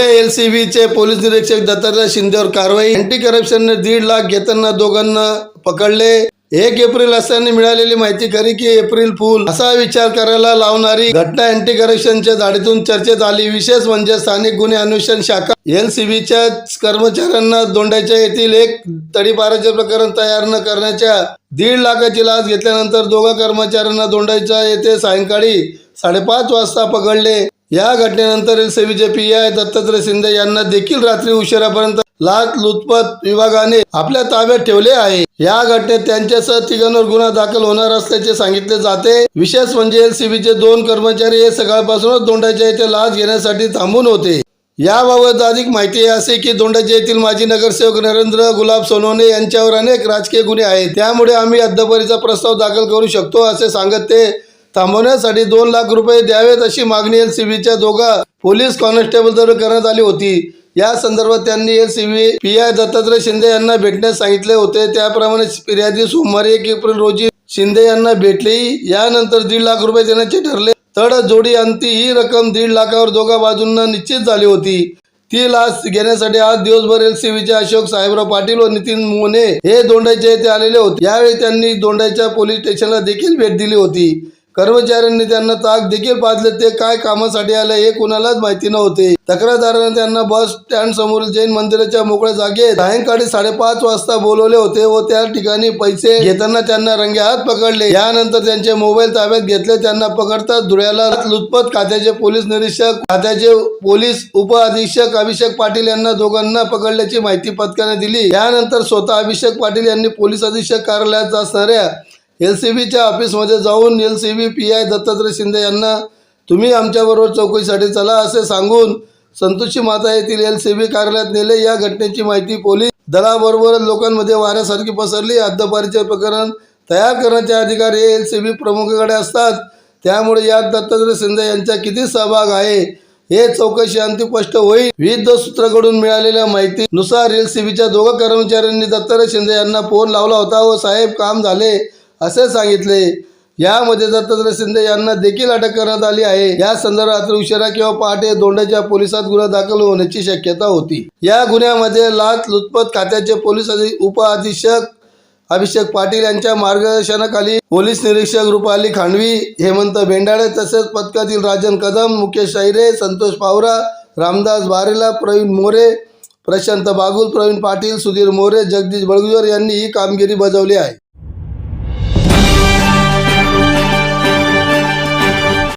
एलसीबीचे police निरीक्षक दत्तात्रय शिंदेवर कारवाई. Anti करप्शनने दीड लाख घेताना दोघांना पकडले. एक एप्रिल असताना मिळालेली माहिती खरी की एप्रिल फुल. असा विचार करायला लावणारी घटना अँटी करप्शनच्या धाडीतून चर्चेत आली. विशेष म्हणजे स्थानिक गुन्हे अन्वेषण शाखा. एलसीबीच्या कर्मचाऱ्यांना दोंडाच्या येथील एक तडीपाराचे प्रकरण तयार न करण्याच्या दीड लाखाची लाच घेतल्यानंतर दोघा कर्मचाऱ्यांना दोंडाच्या येथे सायंकाळी साडेपाच वाजता पकडले. या घटनेनंतर सेवीचे पी आय दत्तात्रय शिंदे यांना देखील रात्री उशिरापर्यंत लाच लुचपत विभागाने आपल्या ताब्यात ठेवले आहे. या घटनेत त्यांच्यासह तिघांवर गुन्हा दाखल होणार असल्याचे सांगितले जाते. विशेष म्हणजे एलसीबीचे दोन कर्मचारी हे सकाळपासूनच दोंडाच्या येथे लाच घेण्यासाठी थांबून होते. याबाबत अधिक माहिती असे की दोंडाच्या येथील माजी नगरसेवक नरेंद्र गुलाब सोनवणे यांच्यावर अनेक राजकीय गुन्हे आहेत. त्यामुळे आम्ही अद्दपरीचा प्रस्ताव दाखल करू शकतो असे सांगत ते थांबवण्यासाठी दोन लाख रुपये द्यावेत अशी मागणी एलसीबीच्या दोघा पोलीस कॉन्स्टेबलद्वारे करण्यात आली होती. या संदर्भात त्यांनी LCB P I Dattatray Shinde यांना भेटण्यास सांगितले होते. त्याप्रमाणे फिर्यादी सोमवारी एक एप्रिल रोजी शिंदे यांना भेटली. यानंतर दीड लाख रुपये देण्याचे ठरले. तड जोडी अंती ही रक्कम दीड लाखावर दोघा बाजूंना निश्चित झाली होती. ती लाच घेण्यासाठी आज दिवसभर एलसीबीचे अशोक साहेबराव पाटील व नितीन मोने हे दोंडाच्या येथे आलेले होते. यावेळी त्यांनी दोंडाच्या पोलीस स्टेशनला देखील भेट दिली होती. कर्मचाऱ्यांनी त्यांना ताक देखील पाजले. ते काय कामासाठी आले हे कुणालाच माहिती नव्हते. तक्रारदाराने त्यांना बस स्टँड समोरील जैन मंदिराच्या मोकळ्या जागेत सायंकाळी साडेपाच वाजता बोलवले होते व त्या ठिकाणी पैसे घेताना त्यांना रंगे हात पकडले. यानंतर त्यांचे मोबाईल ताब्यात घेतले. त्यांना पकडताच धुळ्याला लुचपत खात्याचे पोलीस निरीक्षक खात्याचे पोलीस उप अधीक्षक अभिषेक पाटील यांना दोघांना पकडल्याची माहिती पथकाने दिली. यानंतर स्वतः अभिषेक पाटील यांनी पोलीस अधीक्षक कार्यालयात असणाऱ्या एलसीबीच्या ऑफिसमध्ये जाऊन L C B P I Dattatray Shinde यांना तुम्ही आमच्याबरोबर चौकशीसाठी चला असे सांगून संतोषी माता येथील एल सी बी कार्यालयात नेले. या घटनेची माहिती पोलीस दलाबरोबर लोकांमध्ये वाऱ्यासारखी पसरली. हद्दपारीचे प्रकरण तयार करण्याचे अधिकार हे बी प्रमुखाकडे असतात. त्यामुळे यात दत्तात्रय शिंदे यांचा किती सहभाग आहे हे चौकशी अंतिम स्पष्ट होईल. विविध सूत्राकडून मिळालेल्या माहितीनुसार एल सी बीच्या दोघं कर्मचाऱ्यांनी दत्तात्रय शिंदे यांना फोन लावला होता. व साहेब काम झाले. असे सांगितले. यामध्ये दत्तात्रय शिंदे यांना देखील अटक करण्यात आली आहे. या संदर्भात उशिरा किंवा पहाटे दोंडाच्या पोलिसात गुन्हा दाखल होण्याची शक्यता होती. या गुन्ह्यामध्ये लाच लुचपत खात्याचे पोलीस अधि उप अधीक्षक अभिषेक पाटील यांच्या मार्गदर्शनाखाली पोलीस निरीक्षक रुपाली खांडवी हेमंत बेंडाळे तसेच पथकातील राजन कदम मुकेश शैरे संतोष पावरा रामदास बारेला प्रवीण मोरे प्रशांत बागुल प्रवीण पाटील सुधीर मोरे जगदीश बळगुजर यांनी ही कामगिरी बजावली आहे.